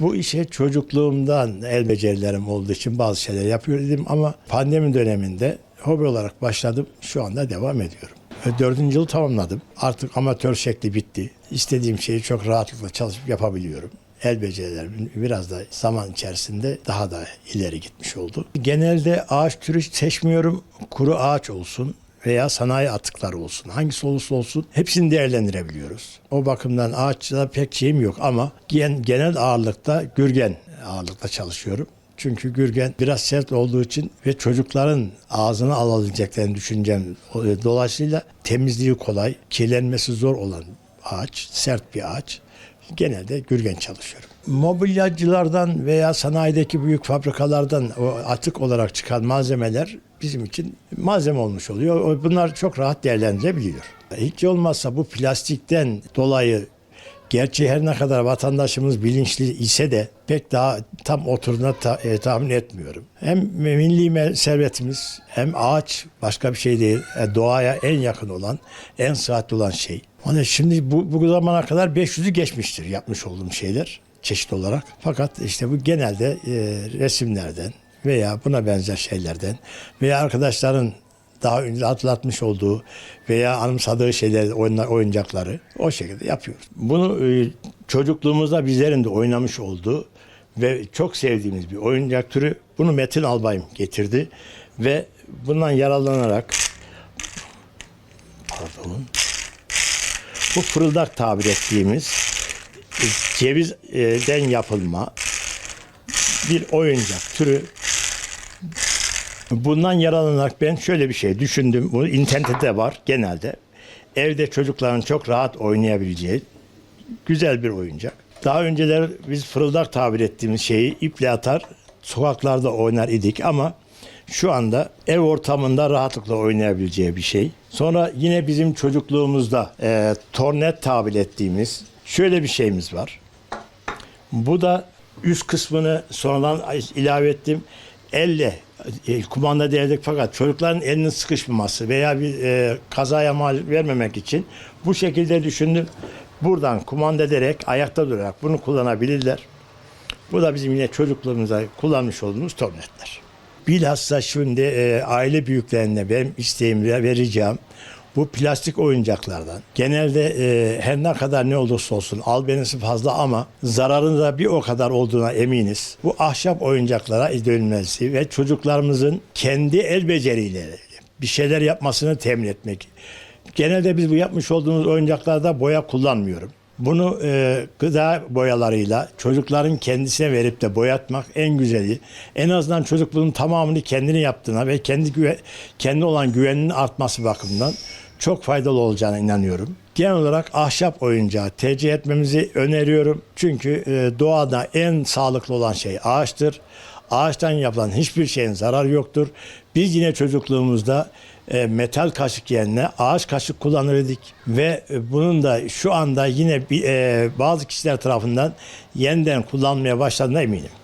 Bu işe çocukluğumdan el becerilerim olduğu için bazı şeyler yapıyordum ama pandemi döneminde hobi olarak başladım. Şu anda devam ediyorum. Dördüncü yıl tamamladım. Artık amatör şekli bitti. İstediğim şeyi çok rahatlıkla çalışıp yapabiliyorum. El becerilerim biraz da zaman içerisinde daha da ileri gitmiş oldu. Genelde ağaç türü seçmiyorum. Kuru ağaç olsun veya sanayi atıkları olsun. Hangisi olursa olsun hepsini değerlendirebiliyoruz. O bakımdan ağaçta pek şeyim yok ama gen- genel ağırlıkta gürgen ağırlıkta çalışıyorum. Çünkü gürgen biraz sert olduğu için ve çocukların ağzına alabileceklerini düşüneceğim. Dolayısıyla temizliği kolay, kirlenmesi zor olan ağaç, sert bir ağaç. Genelde gürgen çalışıyorum. Mobilyacılardan veya sanayideki büyük fabrikalardan o atık olarak çıkan malzemeler bizim için malzeme olmuş oluyor. Bunlar çok rahat değerlendirilebiliyor. Hiç olmazsa bu plastikten dolayı Gerçi her ne kadar vatandaşımız bilinçli ise de pek daha tam oturduğuna ta- e, tahmin etmiyorum. Hem milli servetimiz hem ağaç başka bir şey değil. E, doğaya en yakın olan, en sıhhatli olan şey. Hani şimdi bu, bu zamana kadar 500'ü geçmiştir yapmış olduğum şeyler çeşit olarak. Fakat işte bu genelde e, resimlerden veya buna benzer şeylerden veya arkadaşların daha önce hatırlatmış olduğu veya anımsadığı şeyler, oyunlar, oyuncakları o şekilde yapıyoruz. Bunu e, çocukluğumuzda bizlerin de oynamış olduğu ve çok sevdiğimiz bir oyuncak türü. Bunu Metin Albayım getirdi ve bundan yararlanarak pardon bu fırıldak tabir ettiğimiz e, cevizden yapılma bir oyuncak türü Bundan yararlanarak ben şöyle bir şey düşündüm. Bu internette var genelde. Evde çocukların çok rahat oynayabileceği güzel bir oyuncak. Daha önceler biz fırıldak tabir ettiğimiz şeyi iple atar sokaklarda oynar idik ama şu anda ev ortamında rahatlıkla oynayabileceği bir şey. Sonra yine bizim çocukluğumuzda e, tornet tabir ettiğimiz şöyle bir şeyimiz var. Bu da üst kısmını sonradan ilave ettim. Elle e, kumanda değerdik fakat çocukların elinin sıkışmaması veya bir e, kazaya mal vermemek için bu şekilde düşündüm. Buradan kumanda ederek ayakta durarak bunu kullanabilirler. Bu da bizim yine çocukluğumuzda kullanmış olduğumuz tornetler. Bilhassa şimdi e, aile büyüklerine benim isteğim ve vereceğim bu plastik oyuncaklardan genelde e, her ne kadar ne olursa olsun albenisi fazla ama zararın da bir o kadar olduğuna eminiz. Bu ahşap oyuncaklara dönülmesi ve çocuklarımızın kendi el beceriyle bir şeyler yapmasını temin etmek. Genelde biz bu yapmış olduğumuz oyuncaklarda boya kullanmıyorum. Bunu e, gıda boyalarıyla çocukların kendisine verip de boyatmak en güzeli. En azından çocuk bunun tamamını kendini yaptığına ve kendi güve, kendi olan güveninin artması bakımından çok faydalı olacağına inanıyorum. Genel olarak ahşap oyuncağı tercih etmemizi öneriyorum. Çünkü e, doğada en sağlıklı olan şey ağaçtır. Ağaçtan yapılan hiçbir şeyin zararı yoktur. Biz yine çocukluğumuzda e, metal kaşık yerine ağaç kaşık kullanırdık ve e, bunun da şu anda yine e, bazı kişiler tarafından yeniden kullanmaya başladığına eminim.